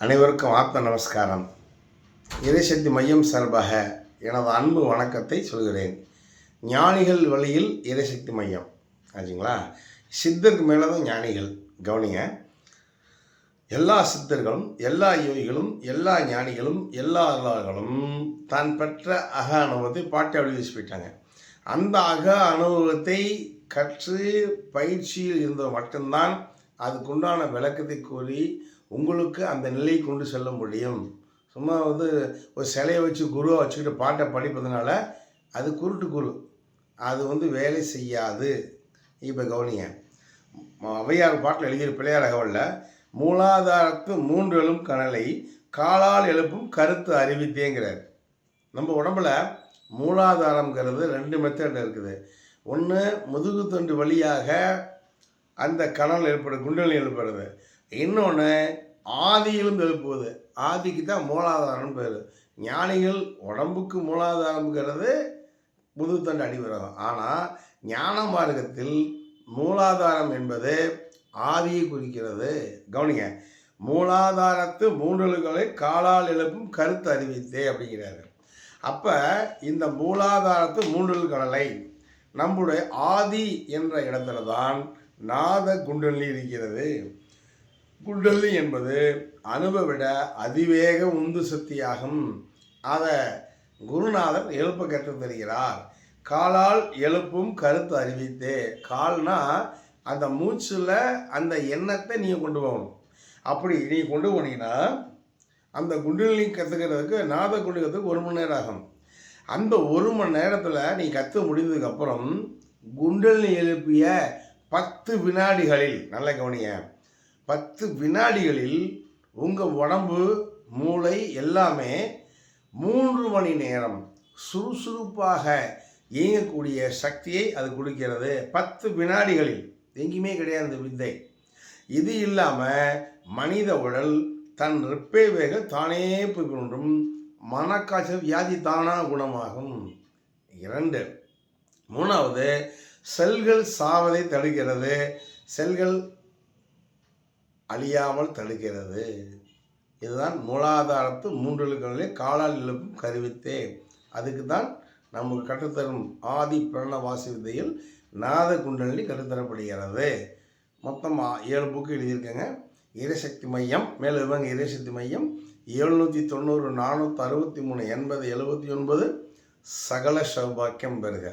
அனைவருக்கும் ஆத்ம நமஸ்காரம். இறைசக்தி மையம் சார்பாக எனது அன்பு வணக்கத்தை சொல்கிறேன். ஞானிகள் வழியில் இறைசக்தி மையம். ஆச்சுங்களா? சித்தருக்கு மேலே தான் ஞானிகள். கவனிங்க. எல்லா சித்தர்களும் எல்லா யோகிகளும் எல்லா ஞானிகளும் எல்லா அல்லார்களும் தான் பெற்ற அக அனுபவத்தை பாட்டி எழுதி போயிட்டாங்க. அந்த அக அனுபவத்தை கற்று பயிற்சியில் இருந்தவர் மட்டும்தான் அதுக்குண்டான விளக்கத்தை கூறி உங்களுக்கு அந்த நிலையை கொண்டு செல்ல முடியும். சும்மா வந்து ஒரு சிலையை வச்சு குருவை வச்சுக்கிட்டு பாட்டை படிப்பதனால அது குருட்டு குரு. அது வந்து வேலை செய்யாது. இப்போ கவனிங்க. ம- ஔவையார் பாட்டில் எழுதிய பிள்ளையார் அகவலில் மூலாதாரத்து மூன்றெழும் கனலை காலால் எழுப்பும் கருத்து அறிவித்தேங்கிறார். நம்ம உடம்புல மூலாதாரம்ங்கிறது ரெண்டு மெத்தட் இருக்குது. ஒன்று முதுகு தண்டு வழியாக அந்த கனல் ஏற்படுது குண்டலி ஏற்படுது இன்னொன்று ஆதியிலும் எழுப்புவது. ஆதிக்கு தான் மூலாதாரம் பேர். ஞானிகள் உடம்புக்கு மூலாதாரம்ங்கிறது புதுத்தண்டு அடிவிரகம். ஆனால் ஞான மார்க்கத்தில் மூலாதாரம் என்பது ஆதியை குறிக்கிறது. கவனிங்க மூலாதாரத்து மூன்றல்களை காலால் எழுப்பும் கருத்து அறிவித்தே அப்படிங்கிறாரு. அப்போ இந்த மூலாதாரத்து மூன்றல்களை நம்முடைய ஆதி என்ற இடத்துல தான் நாத குண்டலி இருக்கிறது. குண்டலி என்பது அணுவை விட அதிவேக உந்து சக்தியாகும். அதை குருநாதர் எழுப்ப கற்று தருகிறார். காலால் எழுப்பும் கருத்து அறிவித்து கால்னா அந்த மூச்சில் அந்த எண்ணத்தை நீங்கள் கொண்டு போகணும். அப்படி நீ கொண்டு போனீங்கன்னா அந்த குண்டலினி கற்றுக்கிறதுக்கு நாத குண்டு ஒரு மணி நேரம் ஆகும். அந்த ஒரு மணி நேரத்தில் நீ கற்று முடிந்ததுக்கப்புறம் குண்டலினி எழுப்பிய பத்து வினாடிகளில் நல்ல கவனிய பத்து வினாடிகளில் உங்கள் உடம்பு மூளை எல்லாமே மூன்று மணி நேரம் சுறுசுறுப்பாக இயங்கக்கூடிய சக்தியை அது கொடுக்கிறது. பத்து வினாடிகளில். எங்கேயுமே கிடையாது இந்த வித்தை. இது இல்லாமல் மனித உடல் தன் ரிப்பே வேக தானே போய் கொண்டும் மனக்காய்ச்சல் வியாதி தானாக குணமாகும். இரண்டு. மூணாவது செல்கள் சாவதை தடுக்கிறது. செல்கள் அழியாமல் தடுக்கிறது. இதுதான் மூலாதாரத்து மூன்றெழுக்களிலே காலால் எழுப்பும் கருவித்தே. அதுக்கு தான் நமக்கு கற்றுத்தரும் ஆதி பிரணவாசி வித்தையில் நாத குண்டலினி கற்றுத்தரப்படுகிறது. மொத்தம் ஏழு புக்கு எழுதியிருக்கேங்க. இறைசக்தி மையம் மேலும் இவங்க இறைசக்தி மையம். எழுநூற்றி தொண்ணூறு நானூற்றி அறுபத்தி மூணு எண்பது எழுபத்தி ஒன்பது சகல சௌபாக்கியம் பெறுக.